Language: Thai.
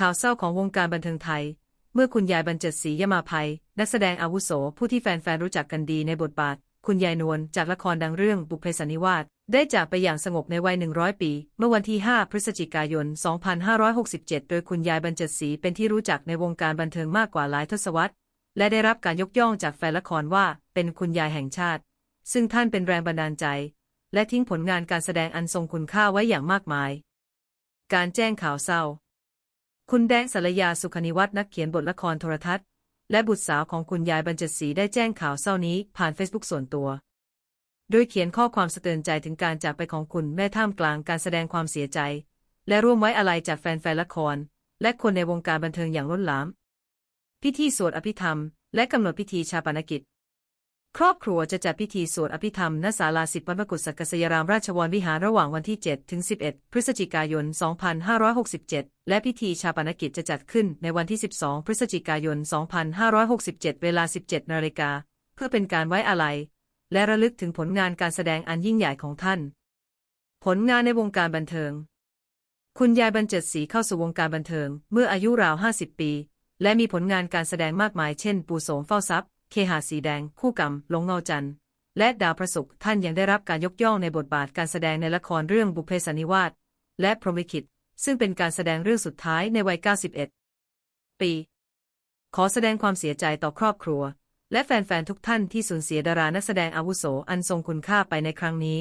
ข่าวเศร้าของวงการบันเทิงไทย เมื่อคุณยายบรรเจิดศรียมาภัย นักแสดงอาวุโส ผู้ที่แฟนๆ รู้จักกันดีในบทบาท คุณยายนวลจากละครดังเรื่องบุพเพสันนิวาสได้จากไปอย่างสงบในวัย 100 ปี เมื่อวันที่ 5 พฤศจิกายน 2567 โดยคุณยายบรรเจิดศรีเป็นที่รู้จักในวงการบันเทิงมากกว่าหลายทศวรรษ และได้รับการยกย่องจากแฟนละครว่าเป็นคุณยายแห่งชาติ ซึ่งท่านเป็นแรงบันดาลใจ และทิ้งผลงานการแสดงอันทรงคุณค่าไว้อย่างมากมาย การแจ้งข่าวเศร้า คุณแดงสรยาสุขนิวัฒน์นักเขียนบทละครโทรทัศน์ และบุตรสาวของคุณยายบรรจิดศรีได้แจ้งข่าวเศร้านี้ผ่านเฟซบุ๊กส่วนตัว โดยเขียนข้อความสะเตือนใจถึงการจากไปของคุณแม่ท่ามกลางการแสดงความเสียใจ และร่วมไว้อาลัยจากแฟนๆละคร และคนในวงการบันเทิงอย่างล้นหลาม พิธีสวดอภิธรรม และกำหนดพิธีชาปนกิจ ครอบครัวจะจัดพิธีสวดอภิธรรมณศาลาสิบวัดมกุฏสักกษยรามราชวรวิหารระหว่างวันที่ 7 ถึง 11 พฤศจิกายน 2567 และพิธีชาปนกิจจะจัดขึ้นในวันที่ 12 พฤศจิกายน 2567 เวลา 17 นาฬิกา เพื่อเป็นการไว้อาลัย และระลึกถึงผลงานการแสดงอันยิ่งใหญ่ของท่าน ผลงานในวงการบันเทิง คุณยายบรรเจิดศรีเข้าสู่วงการบันเทิง เมื่ออายุราว 50 ปี และมีผลงานการแสดงมากมายเช่น ปูโสมเฝ้าทรัพย์ เคหาสีแดง คู่กรรมหลงเงาจันทร์และดาวประสุขท่านยังได้รับการยกย่องในบทบาทการแสดงในละครเรื่องบุพเพสันนิวาสและพรหมลิขิต ซึ่งเป็นการแสดงเรื่องสุดท้ายในวัย 91 ปี ขอแสดงความเสียใจต่อครอบครัว และแฟนๆทุกท่านที่สูญเสียดารานักแสดงอาวุโสอันทรงคุณค่าไปในครั้งนี้